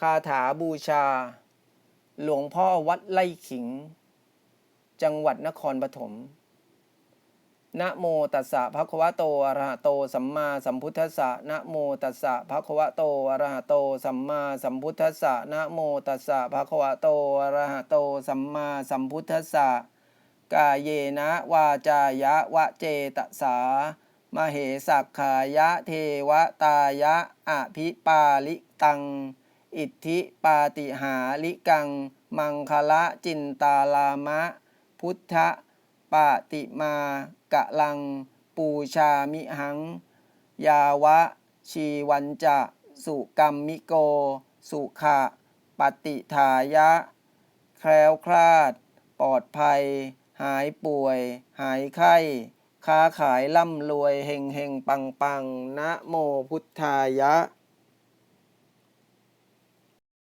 คาถาบูชา หลวงพ่อวัดไล่ขิง จังหวัดนครปฐมนะโมตัสสะภะคะวะโตอะระหะโต สัมมาสัมพุทธัสสะนะโมตัสสะภะคะวะโตอะระหะโต สัมมาสัมพุทธัสสะนะโมตัสสะภะคะวะโตอะระหะโต สัมมาสัมพุทธัสสะกาเยนะวาจายะวะเจตสามเหสักขายะเทวตายะอภิปาลิตัง อิทธิปาติหาลิกัง มังคละจินตาลามะ พุทธปาติมากะลัง ปูชามิหัง ยาวะ ชีวันจะ สุกรรมมิโก สุขะปฏิทายะ แคล้วคลาด ปลอดภัย หายป่วย หายไข้ ค้าขายร่ำรวยเฮงเฮงปังปังนะโมพุทธายะ